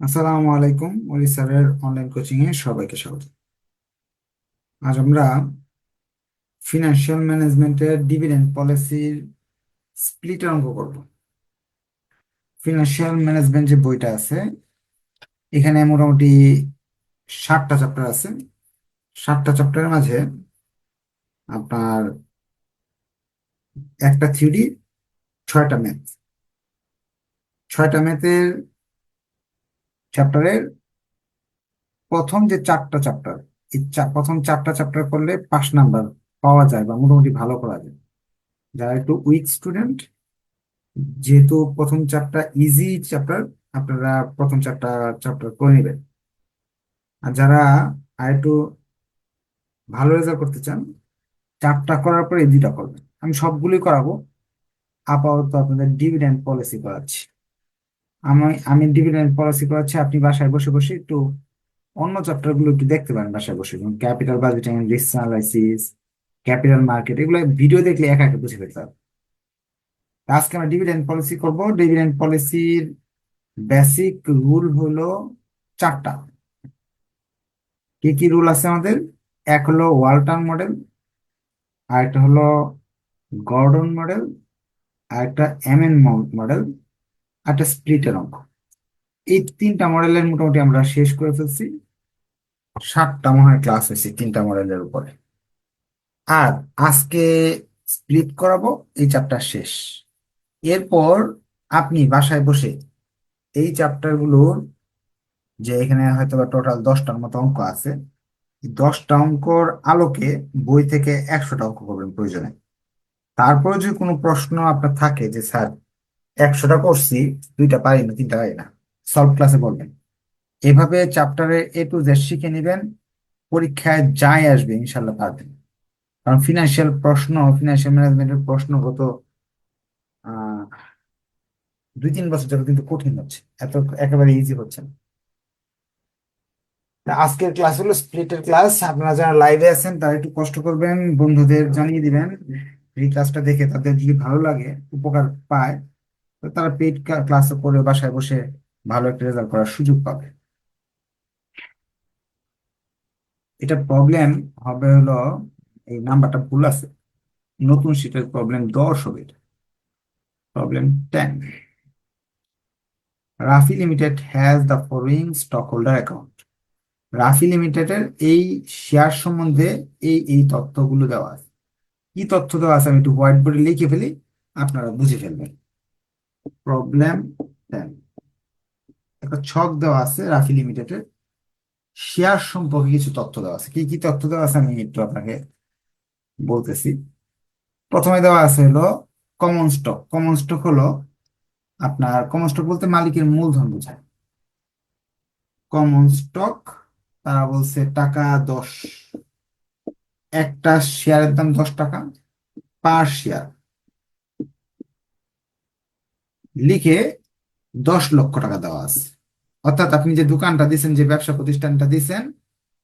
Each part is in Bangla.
আসসালামু আলাইকুম ওলি স্যারের অনলাইন কোচিং এ সবাইকে স্বাগত। আজ আমরা ফিনান্সিয়াল ম্যানেজমেন্টের ডিভিডেন্ড পলিসির স্প্লিটের অঙ্ক করব। ফিনান্সিয়াল ম্যানেজমেন্ট যে বইটা আছে, এখানে মোটামুটি ষাটটা চ্যাপ্টার আছে। ষাটটা চ্যাপ্টারের মাঝে আপনার একটা থিওরি ছয়টা ম্যাথ ছয়টা ম্যাথের চ্যাপ্টারের প্রথম যে চারটা চ্যাপ্টার এই প্রথম চারটা চ্যাপ্টার করলে পাস নাম্বার পাওয়া যায় বা মোটামুটি ভালো করা যায়। যারা একটু উইক স্টুডেন্ট যেহেতু প্রথম চ্যাপ্টার ইজি চ্যাপ্টার আপনারা প্রথম চারটা চ্যাপ্টার করে নেবেন। আর যারা আর একটু ভালো রেজাল্ট করতে চান, চারটা করার পরে দুইটা করবেন। আমি সবগুলোই করাবো। আপাতত আপনাদের ডিভিডেন্ড পলিসি করাচ্ছি। আমি আমি ডিভিডেন্ড পলিসি করাচ্ছি, আপনি বাসায় বসে বসে একটু অন্য চ্যাপ্টারগুলো একটু দেখতে পারেন বাসায় বসে। যেমন capital budgeting risk analysis capital market এগুলো ভিডিও দেখলে একা একা বুঝে ফেলতে হবে। আজকে আমরা ডিভিডেন্ড পলিসি করব। ডিভিডেন্ড পলিসির বেসিক রুল হলো চারটা। কি কি রুল আছে আমাদের? এক হলো ওয়ালটন মডেল আর একটা হলো গর্ডন মডেল আর একটা এম এমএন মডেল। একটা স্প্লিটের অঙ্ক। এই তিনটা মডেলের মোটামুটি আমরা শেষ করে ফেলছি। সাতটা মনে হয় ক্লাস হয়েছে তিনটা মডেলের উপরে। আর আজকে স্প্লিট করাবো, এই চ্যাপ্টার শেষ। এরপর আপনি বাসায় বসে এই চ্যাপ্টারগুলোর যে এখানে হয়তো বা টোটাল দশটার মতো অঙ্ক আছে দশটা অঙ্কর আলোকে বই থেকে একশোটা অঙ্ক করবেন প্রয়োজনে। তারপরে যদি কোনো প্রশ্ন আপনার থাকে যে, স্যার একশোটা করছি, দুইটা পারি না, তিনটা পারি না। সলভ ক্লাসে বলবেন। এভাবে চ্যাপ্টারে এ টু জেড শিখে নেবেন, পরীক্ষায় যাই আসবে ইনশাল্লাহ পারবেন কারণ ফিনান্সিয়াল প্রশ্ন ফিনান্সিয়াল ম্যানেজমেন্টের প্রশ্ন গত দুই তিন বছর ধরে কিন্তু কঠিন হচ্ছে। এত একেবারে ইজি হচ্ছে না। আজকের ক্লাস হলো স্প্লিটের ক্লাস আপনারা যারা লাইভে আছেন, তারা একটু কষ্ট করবেন, বন্ধুদের জানিয়ে দিবেন। এই ক্লাসটা দেখে তাদের যদি ভালো লাগে, উপকার পায় তারা পেইড ক্লাস করে বাসায় বসে ভালো একটা রেজাল্ট করার সুযোগ পাবে। এটা প্রবলেম হবে হলো, এই নাম্বারটা ভুল আছে। নতুন শীটের প্রবলেম দশ হবে এটা। Problem ten Rafi limited has the following stock holder account Rafi লিমিটেডের এই শেয়ার সম্বন্ধে এই এই তথ্যগুলো দেওয়া আছে। কি তথ্য দেওয়া আছে আমি একটু হোয়াইট বোর্ডে লিখে ফেলি, আপনারা বুঝে ফেলবেন। প্রবলেম টেন একটা ছক দেওয়া আছে রাফি লিমিটেডের। শেয়ার সম্পর্কে কিছু তথ্য দেওয়া আছে। কি কি তথ্য দেওয়া আছে আমি একটু আপনাকে বলতেছি। প্রথমে দেওয়া আছে হলো কমন স্টক কমন স্টক হলো আপনার কমন স্টক বলতে মালিকের মূলধন বোঝায়। কমন স্টক তারা বলছে টাকা দশ, একটা শেয়ারের দাম দশ টাকা পার শেয়ার লিখে দশ লক্ষ টাকা দেওয়া আছে। অর্থাৎ আপনি যে দোকানটা দিচ্ছেন যে ব্যবসা প্রতিষ্ঠানটা দিচ্ছেন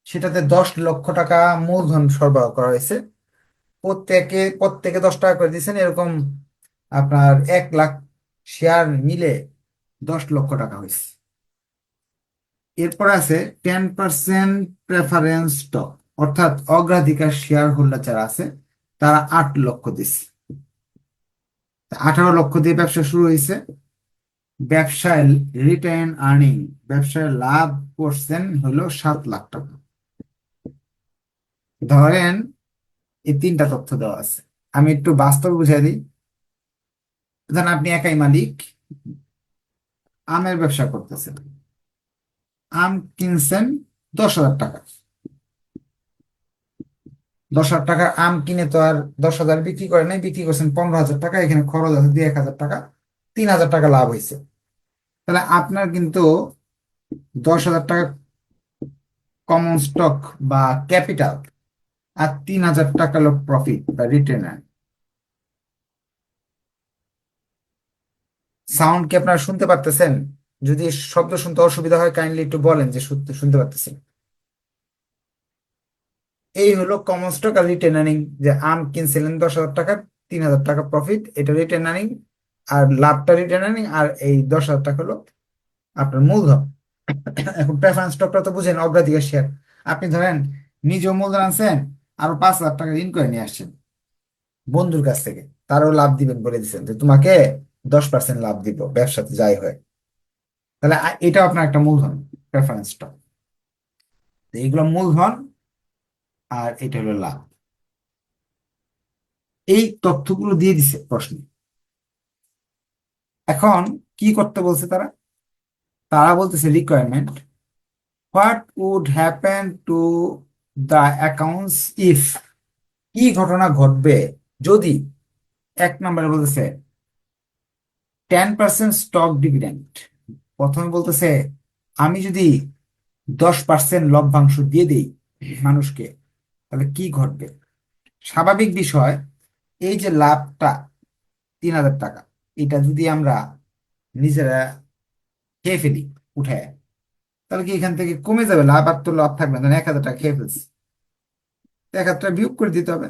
সেটাতে দশ লক্ষ টাকা মূলধন সরবরাহ করা হয়েছে। প্রত্যেকে প্রত্যেকে দশ টাকা করে দিচ্ছেন এরকম আপনার এক লাখ শেয়ার মিলে দশ লক্ষ টাকা হয়েছে। এরপর আছে টেন পার্সেন্ট প্রেফারেন্স স্টক, অর্থাৎ অগ্রাধিকার শেয়ার হোল্ডার যারা আছে, তারা আট লক্ষ দিচ্ছে আঠারো লক্ষ দিয়ে ব্যবসা শুরু হয়েছে। ব্যবসায় রিটার্ন আর্নিং ব্যবসায় লাভ করছেন হলো সাত লাখ টাকা। ধরেন এই তিনটা তথ্য দেওয়া আছে। আমি একটু বাস্তব বুঝাই দিই। ধরেন আপনি একাই মালিক, আমের ব্যবসা করতেছেন। আম কিনছেন দশ হাজার টাকা। দশ হাজার টাকা আম কিনে তো আর দশ হাজার বিক্রি করে নাই, বিক্রি করছেন পনেরো হাজার টাকা, এখানে খরচ আছে দুই এক হাজার টাকা, তিন হাজার টাকা লাভ হয়েছে। তাহলে আপনার কিন্তু দশ হাজার টাকা কমন স্টক বা ক্যাপিটাল আর তিন হাজার টাকা হলো প্রফিট বা রিটার্ন সাউন্ড কি আপনারা শুনতে পারতেছেন? যদি শব্দ শুনতে অসুবিধা হয় কাইন্ডলি একটু বলেন যে শুনতে পারতেছেন এই হলো কমন স্টক আর রিটেন আর্নিং যে আম কিনছিলেন দশ হাজার টাকা, তিন হাজার টাকা প্রফিট এটা রিটেন আর্নিং আর লাভটা রিটেন আর্নিং আর এই দশ হাজার টাকা হলো আপনার মূলধন। এখন প্রেফারেন্স স্টকটা তো বুঝেন, অগ্রাধিকার শেয়ার আপনি ধরেন, নিজেও মূলধন আনছেন, আরও পাঁচ লাখ টাকা ঋণ করে নিয়ে আসছেন বন্ধুর কাছ থেকে। তারও লাভ দিবেন বলে দিচ্ছেন যে তোমাকে দশ পার্সেন্ট লাভ দিব, ব্যবসাতে যাই হয়। তাহলে এটাও আপনার একটা মূলধন প্রেফারেন্স স্টক এইগুলো মূলধন আর এটা হলো লাভ। এই তথ্যগুলো দিয়ে দিছে প্রশ্নে। এখন কি করতে বলছে তারা? তারা বলতেছে requirement what would happen to the accounts if কি ঘটনা ঘটবে যদি এক নম্বরে বলতেছে টেন পার্সেন্ট স্টক ডিভিডেন্ড প্রথমে বলতেছে, আমি যদি দশ পার্সেন্ট লভ্যাংশ দিয়ে দিই মানুষকে তাহলে কি ঘটবে? স্বাভাবিক বিষয়, এই যে লাভটা তিন হাজার টাকা, এটা যদি আমরা নিজেরা খেয়ে ফেলি, উঠে, তাহলে কি এখান থেকে কমে যাবে? লাভ আর তো লাভ থাকবে না এক হাজার টাকা খেয়ে ফেলছি। এক হাজার টাকা বিয়োগ করে দিতে হবে।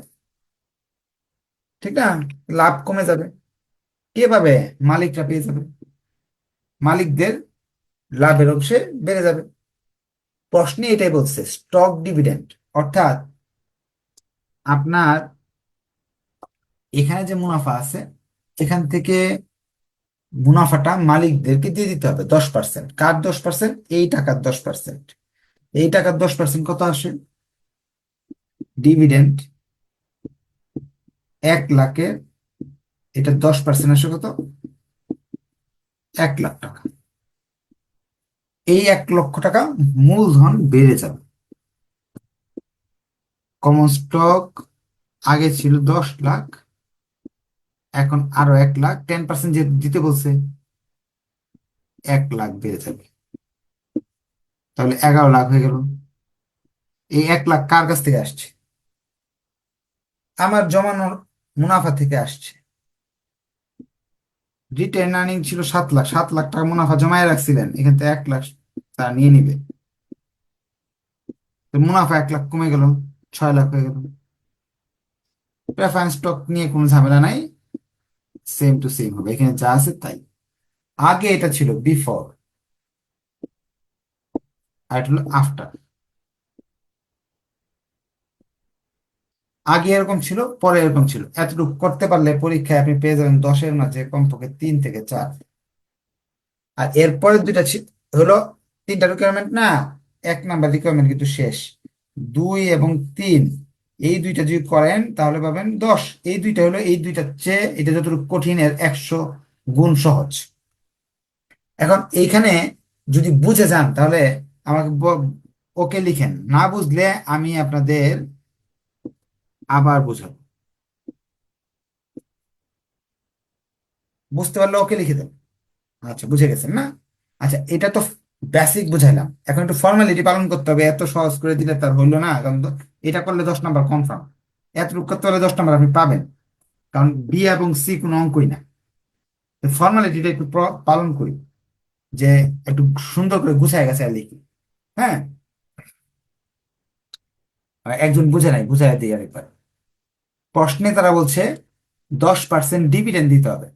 ঠিক না? লাভ কমে যাবে। কে পাবে? মালিকরা পেয়ে যাবে। মালিকদের লাভের অংশে বেড়ে যাবে। প্রশ্নে এটাই বলছে স্টক ডিভিডেন্ড অর্থাৎ আপনার এখানে যে মুনাফা আছে, এখান থেকে মুনাফাটা মালিকদেরকে দিয়ে দিতে হবে দশ পার্সেন্ট কার দশ পার্সেন্ট এই টাকার দশ পার্সেন্ট এই টাকার দশ পার্সেন্ট কত আসে? ডিভিডেন্ড এক লাখের, এটা দশ পার্সেন্ট আসে কত? এক লাখ টাকা। এই এক লক্ষ টাকা মূলধন বেড়ে যাবে। কমন স্টক আগে ছিল দশ লাখ, এখন আরও এক লাখ টেন পার্সেন্ট যে দিতে বলছে, এক লাখ বেড়ে যাবে। তাহলে এগারো লাখ হয়ে গেল। এই এক লাখ কার কাছ থেকে আসছে? আমার জমানোর মুনাফা থেকে আসছে। রিটেন আর্নিং ছিল সাত লাখ সাত লাখ টাকা মুনাফা জমায় রাখছিলেন, এখান থেকে এক লাখ তারা নিয়ে নিবে। মুনাফা এক লাখ কমে গেল। ছয় লাখ হয়ে গেল। প্রেফারেন্স স্টক নিয়ে কোনো ঝামেলা নাই। সেম টু সেম হবে। এখানে যা আছে তাই। আগে এটা ছিল বিফোর আর এটা হলো আফটার আগে এরকম ছিল, পরে এরকম ছিল। এতটুকু করতে পারলে পরীক্ষায় আপনি পেয়ে যাবেন দশের মাঝে কমপক্ষে তিন থেকে চার। আর এরপরে দুইটা হলো তিনটা রিকোয়ারমেন্ট না, এক নাম্বার রিকোয়ারমেন্ট কিন্তু শেষ। দুই এবং তিন। এই দুইটা যদি করেন, তাহলে পাবেন দশ। এই দুইটা হলো, এই দুইটার চেয়ে এটা যতটুকু কঠিন, এর একশো গুণ সহজ। এখন এইখানে যদি বুঝে যান, তাহলে আমাকে ওকে লিখেন। না বুঝলে আমি আপনাদের আবার বুঝাবো। বুঝতে পারলে ওকে লিখে দেন। আচ্ছা বুঝে গেছেন না? আচ্ছা এটা তো বেসিক বুঝাইলাম। এখন একটু ফর্মালিটি পালন করতে হবে, এত সহজ করে দিলে তার হইল না, কারণ এটা করলে দশ নাম্বার কনফার্ম এতটুকু করতে পারলে দশ নাম্বার আপনি পাবেন, কারণ বি এবং সি কোনো অঙ্কই না। ফর্মালিটিটা একটু পালন করি, যে একটু সুন্দর করে গুছায় গেছে আর লিখি। হ্যাঁ? একজন বুঝে নাই বুঝাই দিই আরেকবার। প্রশ্নে তারা বলছে, দশ পার্সেন্ট ডিভিডেন্ড দিতে হবে,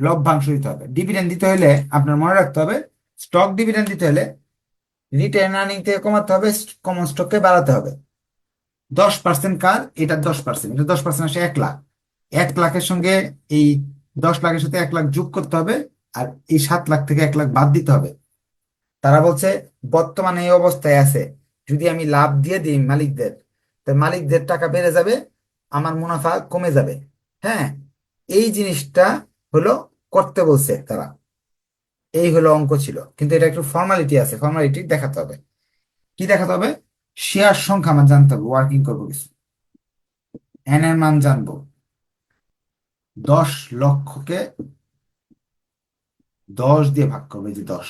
লভ্যাংশ দিতে হবে। ডিভিডেন্ড দিতে হলে আপনার মনে রাখতে হবে স্টক ডিভিডেন্ড দিতে হলে রিটেন আর্নিং থেকে কমাতে হবে, কমন স্টককে বাড়াতে হবে। দশ পার্সেন্ট কার? এটা দশ পার্সেন্ট। এটা দশ পার্সেন্ট আসে এক লাখ। এক লাখের সঙ্গে এই দশ লাখের সাথে এক লাখ যোগ করতে হবে আর এই সাত লাখ থেকে এক লাখ বাদ দিতে হবে। তারা বলছে, বর্তমানে এই অবস্থায় আছে। যদি আমি লাভ দিয়ে দিই মালিকদের, তো মালিকদের টাকা বেড়ে যাবে, আমার মুনাফা কমে যাবে। হ্যাঁ এই জিনিসটা হলো করতে বলছে তারা। এই হলো অঙ্ক ছিল। কিন্তু এটা একটু ফর্মালিটি আছে ফর্মালিটি দেখাতে হবে। কি দেখাতে হবে? শেয়ার সংখ্যা আমার জানতে হবে ওয়ার্কিং করব কিছু। এন এর মান জানব। দশ লক্ষকে দশ দিয়ে ভাগ করবে যে দশ।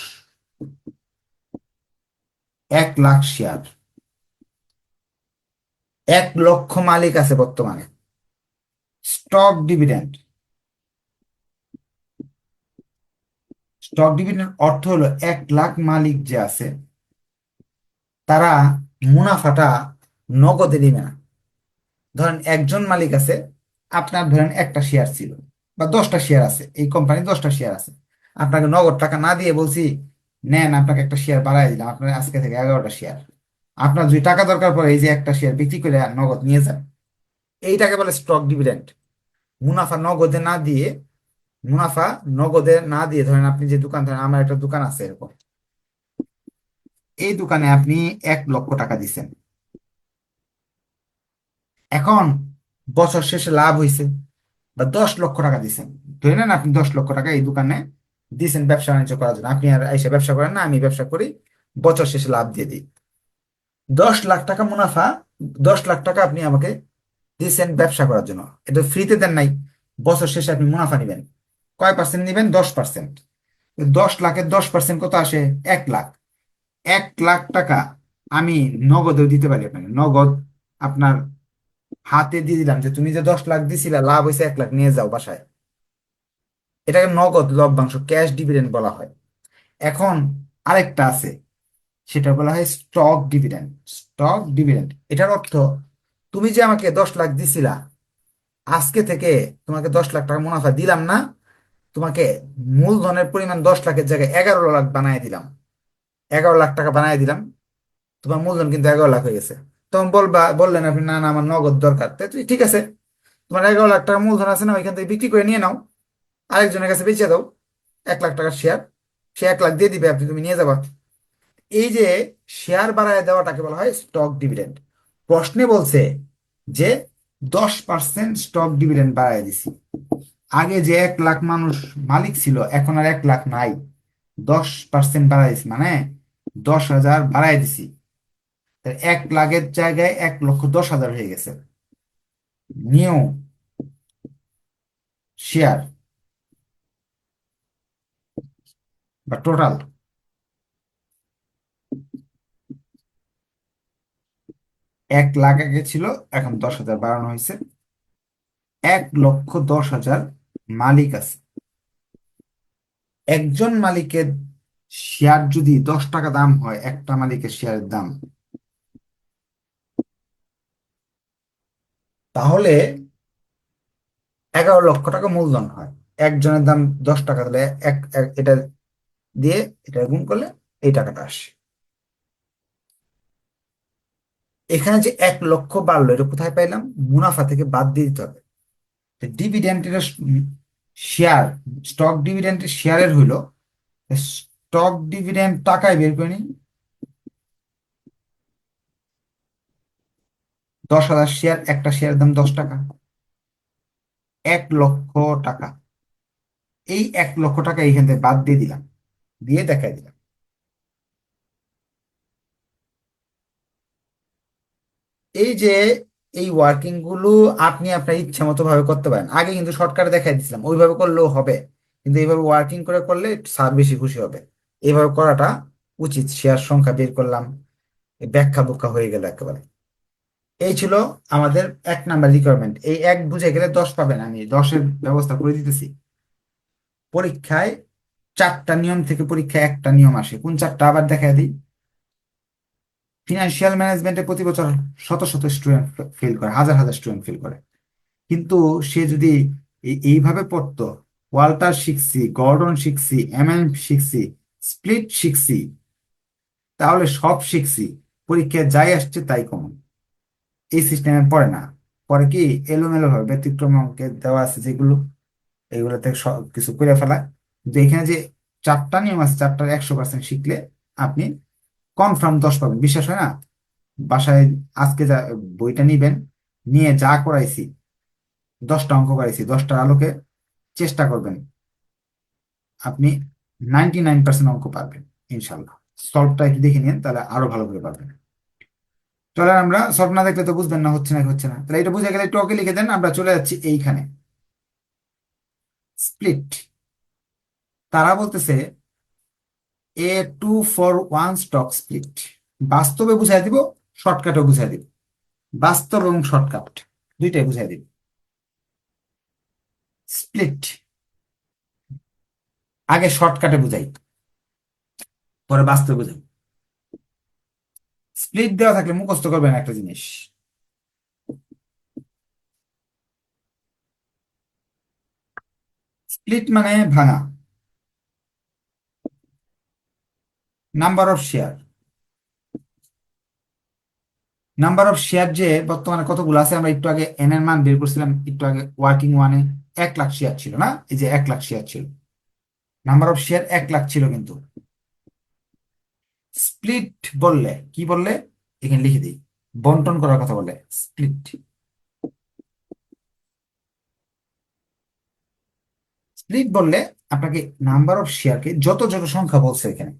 এক লাখ শেয়ার। এক লক্ষ মালিক আছে বর্তমানে। Stock dividend. স্টক ডিভিডেন্ড অর্থ হলো এক লাখ মালিক যে আছে, তারা মুনাফাটা নগদে দিবে না। ধরেন একজন মালিক আছে, আপনার ধরেন একটা শেয়ার ছিল বা দশটা শেয়ার আছে, এই কোম্পানি দশটা শেয়ার আছে। আপনাকে নগদ টাকা না দিয়ে বলছি, নেন, আপনাকে একটা শেয়ার বাড়াই দিলাম, আপনার আজকে থেকে এগারোটা শেয়ার আপনার যদি টাকা দরকার পড়ে, এই যে একটা শেয়ার বিক্রি করে নগদ নিয়ে যান। এইটাকে বলে স্টক ডিভিডেন্ড মুনাফা নগদে না দিয়ে মুনাফা নগদে না দিয়ে ধরেন আপনি যে দোকান, ধরেন আমার একটা দোকান আছে এরকম। এই দোকানে আপনি এক লক্ষ টাকা দিচ্ছেন এখন বছর শেষে লাভ হয়েছে বা দশ লক্ষ টাকা দিচ্ছেন ধরে নেন আপনি দশ লক্ষ টাকা এই দোকানে দিচ্ছেন ব্যবসা বাণিজ্য করার জন্য। আপনি আর এসে ব্যবসা করেন না, আমি ব্যবসা করি, বছর শেষে লাভ দিয়ে দিই। দশ লাখ টাকা মুনাফা, দশ লাখ টাকা আপনি আমাকে দিয়েছেন ব্যবসা করার জন্য। এটা ফ্রিতে দেন নাই, বছর শেষে আপনি মুনাফা নেবেন। কয় পার্সেন্ট নেবেন? দশ পার্সেন্ট দশ লাখের দশ পার্সেন্ট কত আসে? এক লাখ। এক লাখ টাকা আমি নগদেও দিতে পারি আপনাকে। নগদ আপনার হাতে দিয়ে দিলাম যে তুমি যে দশ লাখ দিছিলা, লাভ হয়েছে এক লাখ, নিয়ে যাও বাসায়। এটাকে নগদ লভ্যাংশ ক্যাশ ডিভিডেন্ড বলা হয়। এখন আরেকটা আছে, সেটা বলা হয় স্টক ডিভিডেন্ড। স্টক ডিভিডেন্ড, এটার অর্থ তুমি যে আমাকে দশ লাখ দিছিলা, আজকে থেকে তোমাকে দশ লাখ টাকা মুনাফা দিলাম না তোমাকে মূলধনের পরিমাণ দশ লাখের জায়গায় এগারো লাখ বানায় দিলাম। এগারো লাখ টাকা বানায় দিলাম। তোমার মূলধন কিন্তু এগারো লাখ হয়ে গেছে। তখন বলবা, বললেন আপনি, না না, আমার নগদ দরকার। তাই ঠিক আছে। তোমার এগারো লাখ টাকা মূলধন আছে না, ওইখান থেকে বিক্রি করে নিয়ে নাও। আরেকজনের কাছে বেচে দাও, এক লাখ টাকার শেয়ার সে এক লাখ দিয়ে দিবে, আপনি, তুমি নিয়ে যাবা। এই যে শেয়ার বাড়ায় দেওয়াটাকে বলা হয় স্টক ডিভিডেন্ড প্রশ্নে বলছে যে দশ পার্সেন্ট স্টক ডিভিডেন্ড বাড়ায় দিছি। আগে যে এক লাখ মানুষ মালিক ছিল, এখন আর এক লাখ নাই। দশ পার্সেন্ট বাড়াই দিছি মানে দশ হাজার বাড়াই দিছি। এক লাখের জায়গায় এক লক্ষ দশ হাজার হয়ে গেছে। নিউ শেয়ার বা টোটাল। এক লাখ আগে ছিল, এখন দশ হাজার বাড়ানো হয়েছে। এক লক্ষ দশ হাজার মালিক আছে। একজন মালিকের শেয়ার যদি দশ টাকা দাম হয়, একটা মালিকের শেয়ারের দাম। তাহলে এগারো লক্ষ টাকা মূলধন হয়। একজনের দাম দশ টাকা তাহলে এক এটা দিয়ে এটা গুণ করলে এই টাকাটা আসে। এখানে যে এক লক্ষ বাড়লো, এটা কোথায় পাইলাম? মুনাফা থেকে বাদ দিয়ে দিতে হবে। ডিভিডেন্ড শেয়ার স্টক ডিভিডেন্ড শেয়ারের হইল স্টক ডিভিডেন্ড টাকায় বের করে নিন দশ হাজার শেয়ার একটা শেয়ারের দাম দশ টাকা, এক লক্ষ টাকা, এই এক লক্ষ টাকা এইখান থেকে বাদ দিয়ে দিলাম, দিয়ে দেখাই দিলাম। এই যে এই ওয়ার্কিংগুলো আপনি আপনার ইচ্ছা মতো ভাবে করতে পারেন। আগে কিন্তু শর্টকাটে দেখাই দিছিলাম, ওইভাবে করলেও হবে। কিন্তু এইভাবে ওয়ার্কিং করে করলে স্যার বেশি খুশি হবে। এইভাবে করাটা উচিত, শেয়ার সংখ্যা বের করলাম, ব্যাখ্যা বুখ্যা হয়ে গেল একেবারে। এই ছিল আমাদের এক নাম্বার রিকোয়ারমেন্ট এই এক বুঝে গেলে দশ পাবেন আমি, দশের ব্যবস্থা করে দিতেছি। পরীক্ষায় চারটা নিয়ম থেকে পরীক্ষায় একটা নিয়ম আসে। কোন চারটা? আবার দেখা দিই। ফিনান্সিয়াল ম্যানেজমেন্টে প্রতি বছর শত শত স্টুডেন্ট ফেল করে, হাজার হাজার স্টুডেন্ট ফেল করে। কিন্তু সে যদি এইভাবে পড়তো, ওয়াল্টার শিখছি, গর্ডন শিখছি এমএন শিখছি, স্প্লিট শিখছি, তাহলে সব শিখছি, পরীক্ষায় যাই আসছে তাই কমন। এই সিস্টেমে পড়ে না। পরে কি এলোমেলো ভাবে ব্যতিক্রম অঙ্কে দেওয়া আছে যেগুলো এইগুলোতে সব কিছু করে ফেলায়। কিন্তু এখানে যে চারটা নিয়ম আছে, চারটার একশো পার্সেন্ট শিখলে আপনি কনফার্ম দশ পাবেন, বিশ্বাস হয় না? বাসায় আজকে যা বইটা নিবেন, নিয়ে যা করাইছি, দশটা অঙ্ক করাইছি, দশটার আলোকে চেষ্টা করবেন, আপনি নাইনটি নাইন পার্সেন্ট অঙ্ক পারবেন ইনশাল্লাহ। সলভটা একটু দেখে নিন, তাহলে আরও ভালো করে পারবেন। চলে আমরা, সলভ না দেখলে তো বুঝবেন না, হচ্ছে না হচ্ছে না। তাহলে এটা বুঝে গেলে একটু ওকে লিখে দেন, আমরা চলে যাচ্ছি এইখানে। স্প্লিট। তারা বলতেছে a two for one stock split বাস্তবে বুঝাই দিব শর্টকাটও বুঝাই দিব। বাস্তব এবং শর্টকাট দুইটাই বুঝাই দিব। স্প্লিট আগে শর্টকাটে বুঝাই। পরে বাস্তবে বুঝাই। স্প্লিট দেওয়া থাকলে মুখস্থ করবেন একটা জিনিস। স্প্লিট মানে ভাঙা। Number of share number of share যে বর্তমানে কতগুলো আছে, আমরা একটু আগে এন এর মান বের করছিলাম, একটু আগে ওয়ার্কিং ওয়ানে এক লাখ শেয়ার ছিল না? এই যে এক লাখ শেয়ার ছিল। নাম্বার অফ শেয়ার এক লাখ ছিল কিন্তু। স্প্লিট বললে, কি বললে? এখানে লিখে দিই। বন্টন করার কথা বলে স্প্লিট স্প্লিট বললে আপনাকে নাম্বার অফ শেয়ারকে যত যত সংখ্যা বলছে এখানে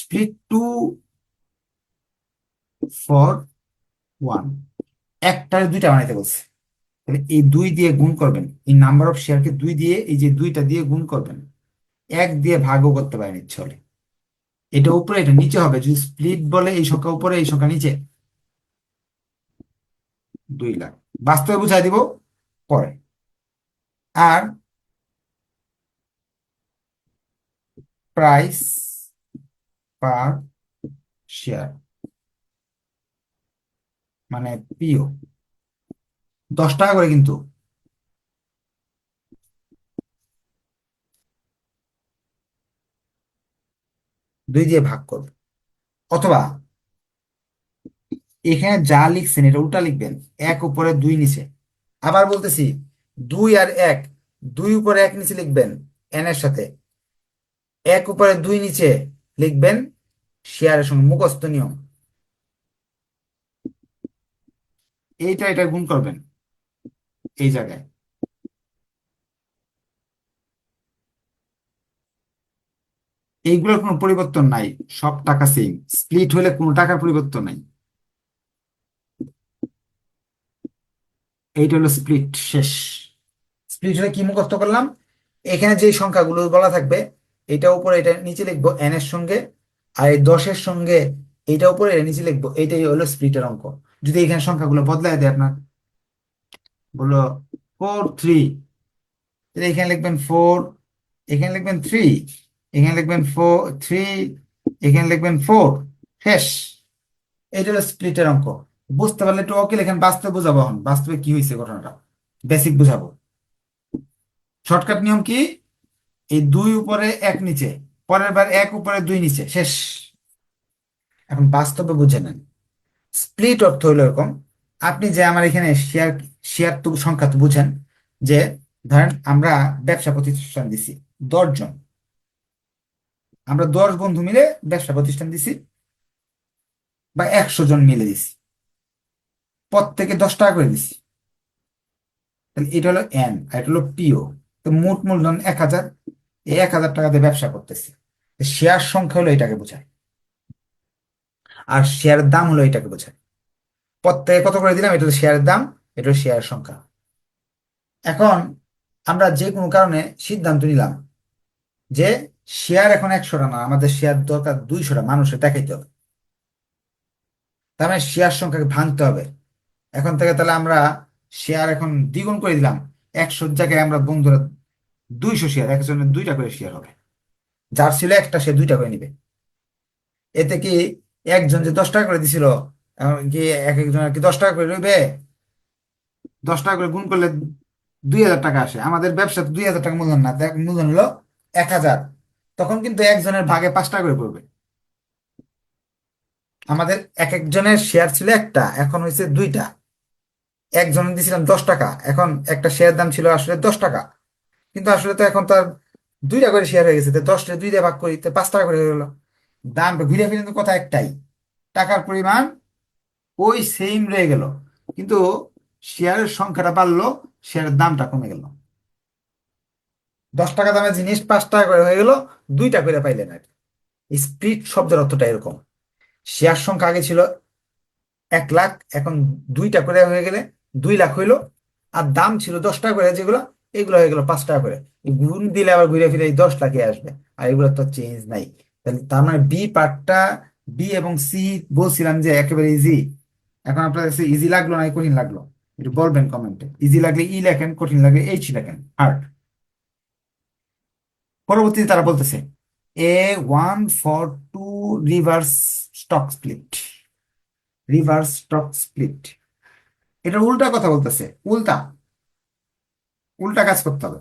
স্প্লিট টু ফর ওয়ান একটারে দুইটা বানাইতে বলছে। তাহলে এই দুই দিয়ে গুণ করবেন। এই নাম্বার অফ শেয়ারকে দুই দিয়ে, এই যে দুইটা দিয়ে গুণ করবেন। এক দিয়ে ভাগও করতে পারেন ইচ্ছে এটা উপরে, এটা নিচে হবে। যদি স্প্লিট বলে এই সংখ্যা উপরে, এই সংখ্যা নিচে। দুই লাখ। বাস্তবে বুঝাই দিব পরে। আর প্রাইস পার শেয়ার মানে পিও দশ টাকা করে কিন্তু। দুই দিয়ে ভাগ করবে। অথবা এখানে যা লিখছেন, এটা উল্টা লিখবেন। এক উপরে দুই নিচে। আবার বলতেছি, দুই আর এক, দুই উপরে এক নিচে লিখবেন, এন এর সাথে। এক উপরে দুই নিচে লিখবেন শেয়ারের সঙ্গে মুখস্থ নিয়ম। এইটা এটা গুণ করবেন এই জায়গায়। এইগুলোর কোনো পরিবর্তন নাই, সব টাকা সেম স্প্লিট হলে কোনো টাকার পরিবর্তন নাই। এইটা হলো স্প্লিট শেষ। স্প্লিট হলে কি মুখস্থ করলাম? এখানে যে সংখ্যাগুলো বলা থাকবে এটা উপরে, এটা নিচে লিখব এন এর সঙ্গে, আর এই দশের সঙ্গে এইটা উপরে, এটা নিচে লিখব এইটাই হলো স্প্লিটের অঙ্ক। যদি এখানে সংখ্যাগুলো বদলায় দেয় আপনার, বলল ফোর থ্রি এখানে লিখবেন ফোর এখানে লিখবেন থ্রি এখানে লিখবেন ফোর থ্রি এখানে লিখবেন ফোর শেষ। এটা হলো স্প্লিটের অঙ্ক। বুঝতে পারলে একটু ওকে লেখেন, বাস্তবে বোঝাবো এখন। বাস্তবে কি হয়েছে ঘটনাটা? বেসিক বুঝাবো। শর্টকাট নিয়ম কি? এই দুই উপরে এক নিচে, পরের বার এক উপরে দুই নিচে, শেষ। এখন বাস্তবে বুঝে নেন। স্প্লিট অর্থ হলো এরকম, আপনি যে আমার এখানে শেয়ার শেয়ার তো সংখ্যা তো বুঝেন, যে ধরেন আমরা ব্যবসা প্রতিষ্ঠান দিছি দশ জন। আমরা দশ বন্ধু মিলে ব্যবসা প্রতিষ্ঠান দিছি বা একশো জন মিলে দিছি। প্রত্যেকে দশ টাকা করে দিছি। তাহলে এটা হলো এন আর এটা হলো পিও তো মোট মূলধন এক হাজার। এক হাজার টাকা দিয়ে ব্যবসা করতেছি। শেয়ার সংখ্যা হলো এটাকে বোঝায়। আর শেয়ারের দাম হলো এটাকে বোঝায়। প্রত্যেকে কত করে দিলাম? এটা হলো শেয়ারের দাম, এটা হলো শেয়ার সংখ্যা। এখন আমরা যে কোনো কারণে সিদ্ধান্ত নিলাম যে শেয়ার এখন একশোটা না, আমাদের শেয়ার দরকার দুইশোটা, মানুষের দেখাইতে হবে। তার মানে শেয়ার সংখ্যাকে ভাঙতে হবে। এখন থেকে তাহলে আমরা শেয়ার এখন দ্বিগুণ করে দিলাম। একশোর জায়গায় আমরা বন্ধুরা দুইশো শেয়ার একজনের দুইটা করে শেয়ার হবে। যার ছিল একটা, সে দুইটা করে নিবে। এতে কি একজন যে দশ টাকা করে দিছিল কি এক একজন আর কি দশ টাকা করে রইবে দশ টাকা করে গুণ করলে দুই হাজার টাকা আসে। আমাদের ব্যবসা দুই হাজার টাকা মূলধন না মূলধন হলো এক হাজার। তখন কিন্তু একজনের ভাগে পাঁচ টাকা করে পড়বে। আমাদের এক একজনের শেয়ার ছিল একটা, এখন হয়েছে দুইটা। একজনের দিয়েছিলাম দশ টাকা, এখন একটা শেয়ার দাম ছিল আসলে দশ টাকা। কিন্তু আসলে তো এখন তার দুইটা করে শেয়ার হয়ে গেছে দশটা দুই দিয়ে ভাগ করি পাঁচ টাকা করে হয়ে গেলো দামটা ঘুরে ফিরে কথা একটাই, টাকার পরিমাণ ওই সেম রয়ে গেল, কিন্তু শেয়ারের সংখ্যাটা বাড়লো শেয়ারের দামটা কমে গেল। দশ টাকা দামের জিনিস পাঁচ টাকা করে হয়ে গেল, দুইটা করে পাইলেন আর স্প্লিট শব্দের অর্থটা এরকম। শেয়ার সংখ্যা আগে ছিল এক লাখ, এখন দুইটা করে হয়ে গেলে দুই লাখ হইল, আর দাম ছিল দশ টাকা করে, যেগুলো এগুলো হয়ে গেল পাঁচ টাকা করে। গুণ দিলে আবার ঘুরে ফিরে দশ লাখে আসবে। আর এগুলো তো চেঞ্জ নাই। তাহলে তার মানে বি পার্টটা বি এবং সি বলছিলাম যে একেবারে ইজি এখন আপনার কাছে ইজি লাগল না, কঠিন লাগল? একটু বলবেন কমেন্টে ইজি লাগলে ই লেখেন, কঠিন লাগলে এইচ লেখেন। হার্ড পরবর্তীতে তারা বলতেছে a one for two reverse stock split reverse stock split এটা উল্টা কথা বলতেছে। উল্টা। উল্টা কাজ করতে হবে।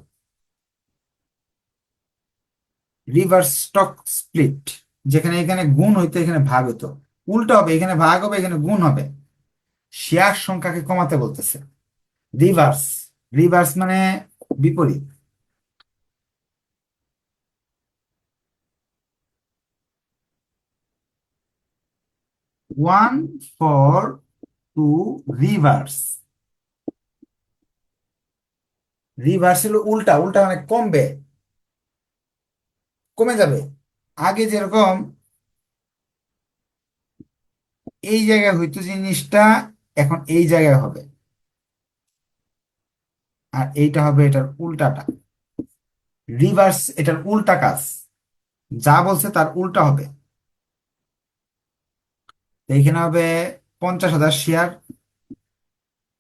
রিভার্স স্টক স্প্লিট যেখানে এখানে গুণ হইতো এখানে ভাগ হতো উল্টো হবে, এখানে ভাগ হবে, এখানে গুণ হবে। শেয়ার সংখ্যাকে কমাতে বলতেছে। রিভার্স রিভার্স মানে বিপরীত। One for two reverse reverse উল্টা উল্টা মানে কমবে। কমে যাবে। আগে যেরকম এই জায়গায় হইতো জিনিসটা, এখন এই জায়গায় হবে। আর এইটা হবে এটার উল্টাটা। রিভার্স এটার উল্টা কাজ। যা বলছে তার উল্টা হবে। এইখানে হবে পঞ্চাশ হাজার শেয়ার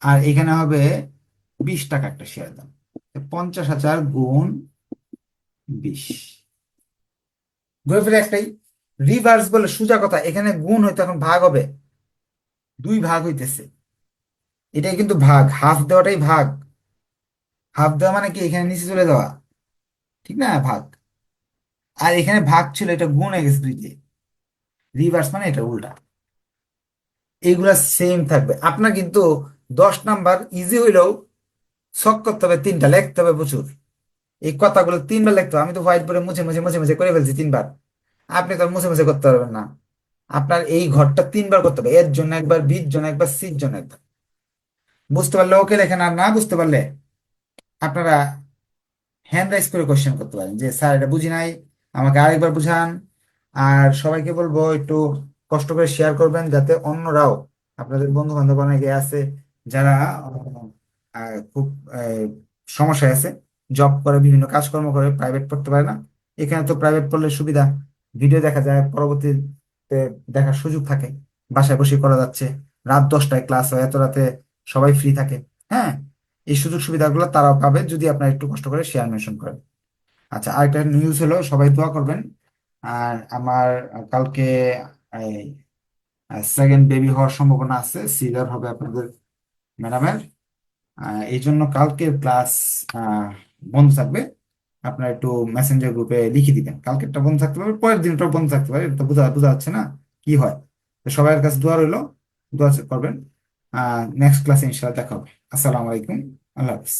আর এখানে হবে বিশ টাকা একটা শেয়ার দাম। পঞ্চাশ হাজার গুণ বিশ। ঘুরে ফিরে একটাই রিভার্স বলে সোজা কথা, এখানে গুণ হইতো এখন ভাগ হবে। দুই ভাগ হইতেছে। এটাই কিন্তু ভাগ হাফ দেওয়াটাই ভাগ। হাফ দেওয়া মানে কি? এখানে নিচে চলে যাওয়া। ঠিক না? ভাগ। আর এখানে ভাগ ছিল, এটা গুণ হয়ে গেছে দুই রিভার্স মানে এটা উল্টা। এইগুলা সেম থাকবে। আপনার কিন্তু দশ নাম্বার ইজি হইলেও শখ করতে হবে, তিনটা লিখতে হবে প্রচুর। এই কথাগুলো তিনবার লিখতে হবে, আমি তো হোয়াইট বোর্ডে মুছে মুছে মুছে মুছে করে ফেলছি তিনবার। আপনি তো মুছে মুছে করতে পারবেন না। আপনার এই ঘরটা তিনবার করতে হবে, এর জন্য একবার, বির জন্য একবার, সির জন্য একবার। বুঝতে পারলে ওকে লেখেন আর না বুঝতে পারলে আপনারা হ্যান্ড রাইজ করে কোশ্চেন করতে পারেন, যে, স্যার, এটা বুঝি নাই, আমাকে আরেকবার বুঝান। আর সবাইকে বলব, একটু কষ্ট করে শেয়ার করবেন, যাতে অন্যরাও আপনাদের বন্ধু বান্ধব অনেকে আছে, যারা খুব সমস্যায় আছে। জব করে, বিভিন্ন কাজকর্ম করে প্রাইভেট পড়তে পারে না। এখানে তো প্রাইভেট পড়লে সুবিধা। ভিডিও দেখা যায়, পরবর্তীতে দেখার সুযোগ থাকে। বাসায় বসে করা যাচ্ছে। রাত দশটায় ক্লাস হয়, এত রাতে সবাই ফ্রি থাকে। হ্যাঁ এই সুযোগ সুবিধাগুলো তারাও পাবে যদি আপনারা একটু কষ্ট করে শেয়ার মেনশন করেন। আচ্ছা আরেকটা নিউজ হলো, সবাই দোয়া করবেন। আর আমার কালকে সেকেন্ড বেবি হওয়ার সম্ভাবনা আছে। সিজার হবে আপনাদের ম্যাডামের এই জন্য কালকের ক্লাস বন্ধ থাকবে। আপনারা একটু মেসেঞ্জার গ্রুপে লিখে দিবেন। কালকেরটা বন্ধ থাকতে পারে পরের দিনটাও বন্ধ থাকতে পারে এটা বোঝা বোঝা যাচ্ছে না কি হয়। তো সবার কাছে দোয়া রইল, দোয়া করবেন। নেক্সট ক্লাসে ইনশাআল্লাহ দেখা হবে। আসসালামু আলাইকুম, আল্লাহ হাফিজ।